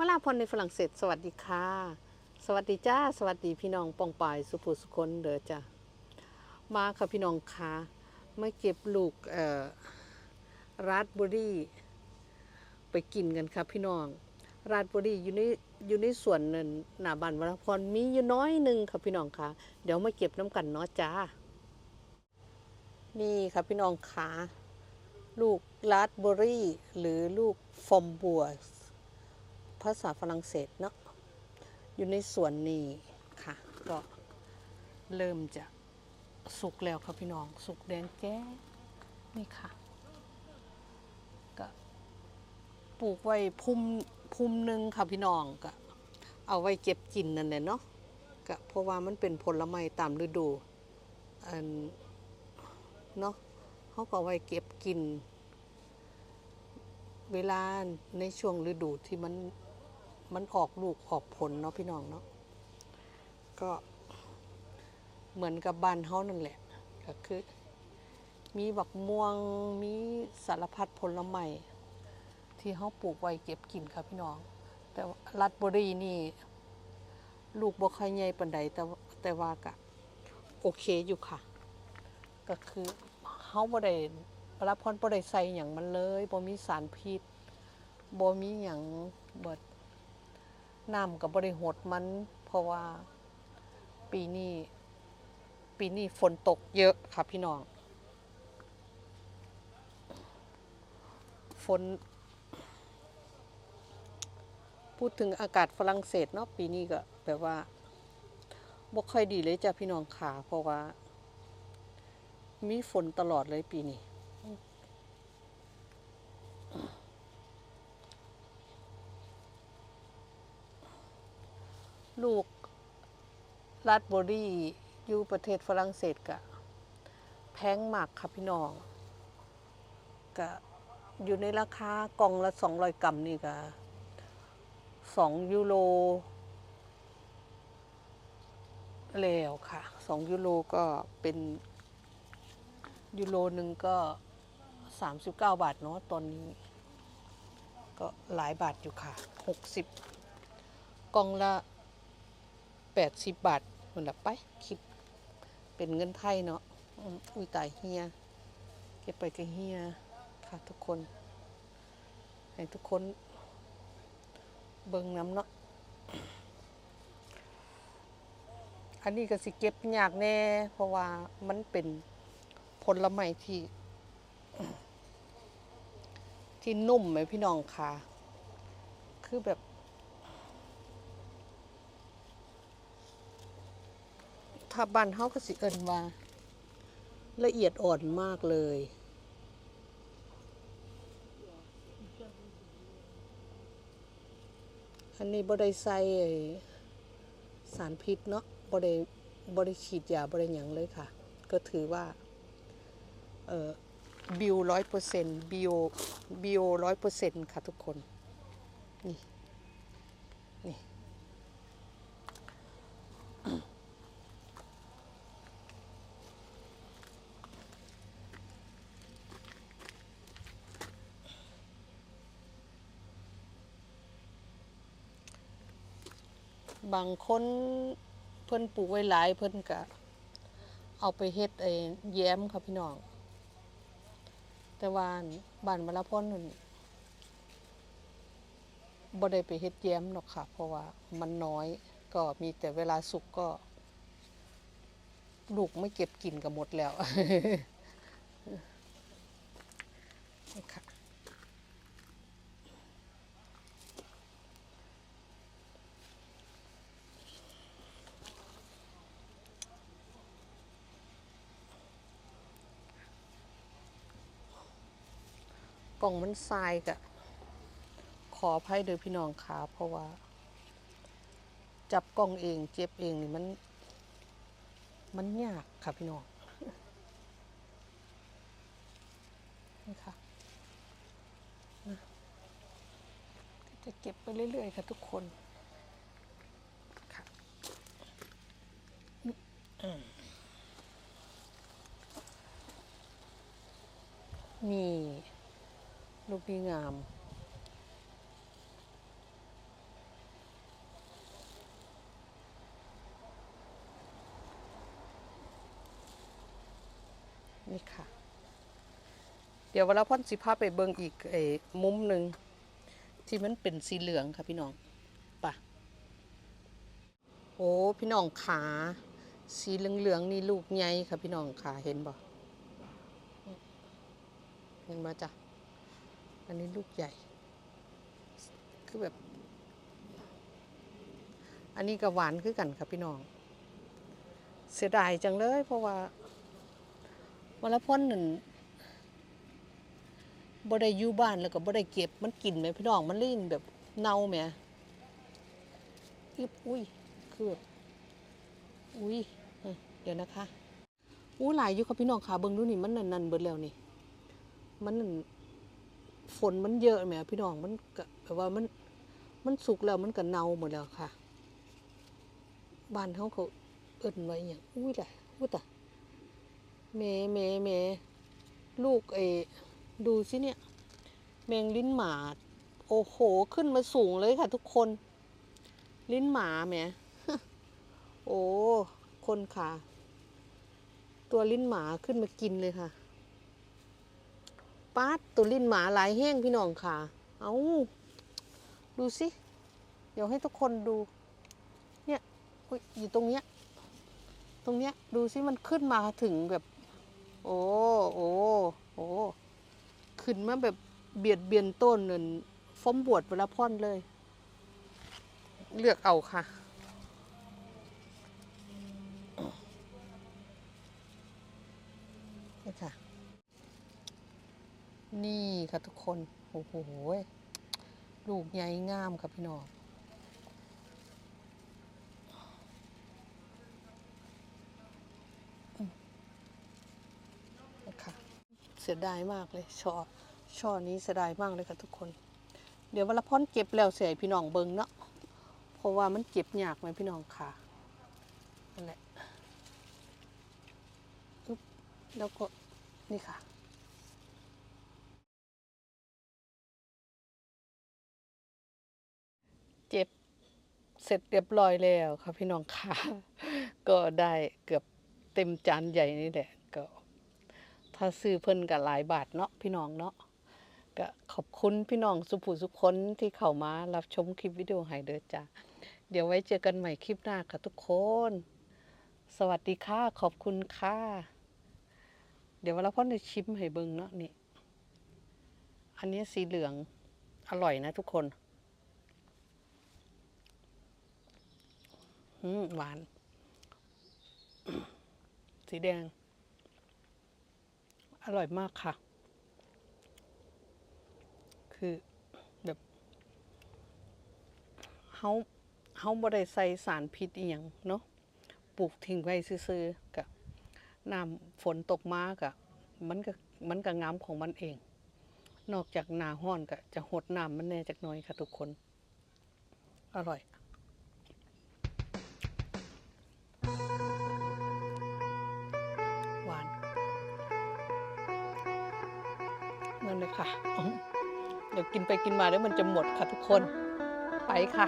วลาพรในฝรั่งเศส สวัสดีค่ะ สวัสดีจ้า สวัสดีพี่น้องปองปายสุภูสุคนเด้อจ้ะมาค่ะพี่น้องค่ะมาเก็บลูกเอ่อราสเบอร์รี่ไปกินกันครับพี่น้อง ราสเบอร์รี่อยู่ในอยู่ในสวนนั่นหน้าบ้านวรพรมีอยู่น้อยหนึ่งครับพี่น้องค่ะ เดี๋ยวมาเก็บน้ำกันเนาะจ้า นี่ครับพี่น้องค่ะลูกราสเบอร์รี่หรือลูกฟอมบัว ภาษาฝรั่งเศสเนาะอยู่ในสวนนี้ค่ะ ก็เริ่มจะสุกแล้วครับพี่น้อง สุกแดงแจ้นี่ค่ะ ก็ปลูกไว้พุ่มพุ่มหนึ่งค่ะพี่น้องก็เอาไว้เก็บกินนั่นแหละเนาะก็เพราะว่ามันเป็นผลไม้ตามฤดูอันเนาะเขาก็ไว้เก็บกิน เวลาในช่วงฤดูที่มัน มันออกลูกออกผลเนาะพี่น้องเนาะก็เหมือนกับบ้านเฮานั่นแหละก็คือ มีบักม่วงมีสารพัดผลไม้ที่เฮาปลูกไว้เก็บกินค่ะพี่น้อง แต่รัดบอรี่นี่ ลูกบ่ค่อยใหญ่ปานใดแต่ว่าแต่ว่าก็โอเคอยู่ค่ะ ก็คือเฮาบ่ได้รับพรบ่ได้ใส่หยังมันเลยบ่มีสารพิษบ่มีหยังเบิด น้ำก็บ่ได้หดมัน เพราะว่าปีนี้ปีนี้ฝนตกเยอะค่ะพี่น้อง ฝน พูดถึงอากาศฝรั่งเศสเนาะปีนี้ก็แบบว่าบ่ค่อยดีเลยจ้ะพี่น้องขาเพราะว่า มีฝนตลอดเลยปีนี้ ลูกราสเบอร์รี่อยู่ประเทศฝรั่งเศสกะแพงมากค่ะพี่น้องกะอยู่ในราคากล่องละ200กรัมนี่กะ2ยูโรแล้วค่ะ2ยูโรก็เป็นยูโรหนึ่งก็39บาทเนาะตอนนี้ ก็หลายบาทอยู่ค่ะ60กล่องละ 80บาทมันละไปคิด เป็นเงินไทยเนาะอุ้ยตายเฮีย เก็บไปกับเฮียค่ะทุกคน ให้ทุกคน เบิ่งน้ำเนาะอันนี้ก็สิเก็บยากแน่ เพราะว่ามันเป็นผลไม้ที่ ที่นุ่มไหมพี่น้องค่ะ คือแบบาบ้านเฮาก็สิเอิ้นว่า ละเอียดอ่อนมากเลยอันนี้บ่ได้ใส่ไอ้สารพิษเนาะบ่ได้บ่ได้ฉีดยาบ่ได้หยังเลยค่ะ ก็ถือว่า เอ่อบิวร้อยเปอร์เซ็นต์บิวบิวร้อยเปอร์เซ็นต์ค่ะทุกคน นี่ บางคนเพิ่นปลูกไว้หลายเพิ่นก็เอาไปเฮ็ดไอ้แย้มค่ะพี่น้อง แต่ว่าบ้านมะละพรนั่นบ่ได้ไปเฮ็ดแย้มหรอกค่ะ เพราะว่ามันน้อยก็มีแต่เวลาสุกก็ ลูกไม่เก็บกินก็หมดแล้วค่ะ กล่องมันทรายกะขออภัยเด้อพี่น้องค่ะเพราะว่า จับกล้องเองเจ็บเองนี่มัน มันยากค่ะพี่น้องนี่ค่ะจะเก็บไปเรื่อยๆค่ะทุกคนค่ะอืมนี่ ลูกนี้งาม นี่ค่ะ เดี๋ยวเวลาพ่นสีผ้าไปเบิงอีกไอ้มุมหนึ่งที่มันเป็นสีเหลืองค่ะพี่น้องปะโอ้พี่น้องขาสีเหลืองๆนี่ลูกใหญ่ค่ะพี่น้องขาเห็นบ่เห็นบ่จ้ะ อันนี้ลูกใหญ่ คือแบบ อันนี้ก็หวานคือกันค่ะพี่น้อง เสียดายจังเลย เพราะว่าวันละพ่นหนึ่งบ่ได้อยู่บ้านแล้วก็บ่ได้เก็บมันกินไหมพี่น้องมันลื่นแบบเน่าไหมอึบอุ้ยคือแบบอุ้ยเดี๋ยวนะคะอู้หลายอยู่ค่ะพี่น้องค่ะเบิ่งดูนี่มันนันนันเบิดแล้วนี่ มันนั่น ฝนมันเยอะแหมพี่น้องมันแบบว่ามันมันสุกแล้วมันก็เน่าหมดแล้วค่ะ บ้านเขาเขาเอิ้นไว้อย่างอุ้ยแหละอุ้ยตะเมเมเมลูกเอดูสิเนี่ย แมงลิ้นหมา โอ้โห ขึ้นมาสูงเลยค่ะทุกคน ลิ้นหมาแหมโอ้ คนค่ะ ตัวลิ้นหมาขึ้นมากินเลยค่ะ ป๊าดตัวลิ้นหมาหลายแห้งพี่น้องค่ะ เอาดูสิ เดี๋ยวให้ทุกคนดู เนี่ยอยู่ตรงเนี้ย ตรงเนี้ยดูสิมันขึ้นมาถึงแบบ โอ้โอ้โอ้ขึ้นมาแบบเบียดเบียนต้นเนั่นฟ้อมบวชเวลาพ่อนเลย เลือกเอาค่ะนี่ค่ะ นี่ค่ะทุกคนโอ้โหลูกใหญ่งามค่ะพี่น้องค่ะเสียดายมากเลยช่อช่อนี้เสียดายมากเลยค่ะทุกคน เดี๋ยววันละพ้อนเก็บแล้วเสียพี่น้องเบิงเนาะเพราะว่ามันเก็บยากไหมพี่น้องค่ะนั่นแหละแล้วก็นี่ค่ะ เจ็บเสร็จเรียบร้อยแล้วค่ะพี่น้องค่ะ ก็ได้เกือบเต็มจานใหญ่นี่แหละก็ ถ้าซื้อเพิ่นก็หลายบาทเนาะพี่น้องเนาะก็ขอบคุณพี่น้องสุภูสุขคนที่เข้ามารับชมคลิปวิดีโอให้เด้อจ้าเดี๋ยวไว้เจอกันใหม่คลิปหน้าค่ะทุกคน สวัสดีค่ะ ขอบคุณค่ะ เดี๋ยวเวลาพ่อจะชิมให้เบิ่งเนาะนี่ อันนี้สีเหลืองอร่อยนะทุกคน อืม หวาน สีแดง อร่อยมากค่ะ คือแบบเฮาเฮาบ่ได้ใส่สารพิษอีหยังเนาะปลูกทิ้งไว้ซื่อๆกะน้ำฝนตกมากะมันก็มันก็งามของมันเอง นอกจากหนาห้อนก็จะหดน้ำมันแน่จักน่อยค่ะทุกคน อร่อย เลยค่ะ เดี๋ยวกินไปกินมาแล้วมันจะหมดค่ะทุกคน ไปค่ะ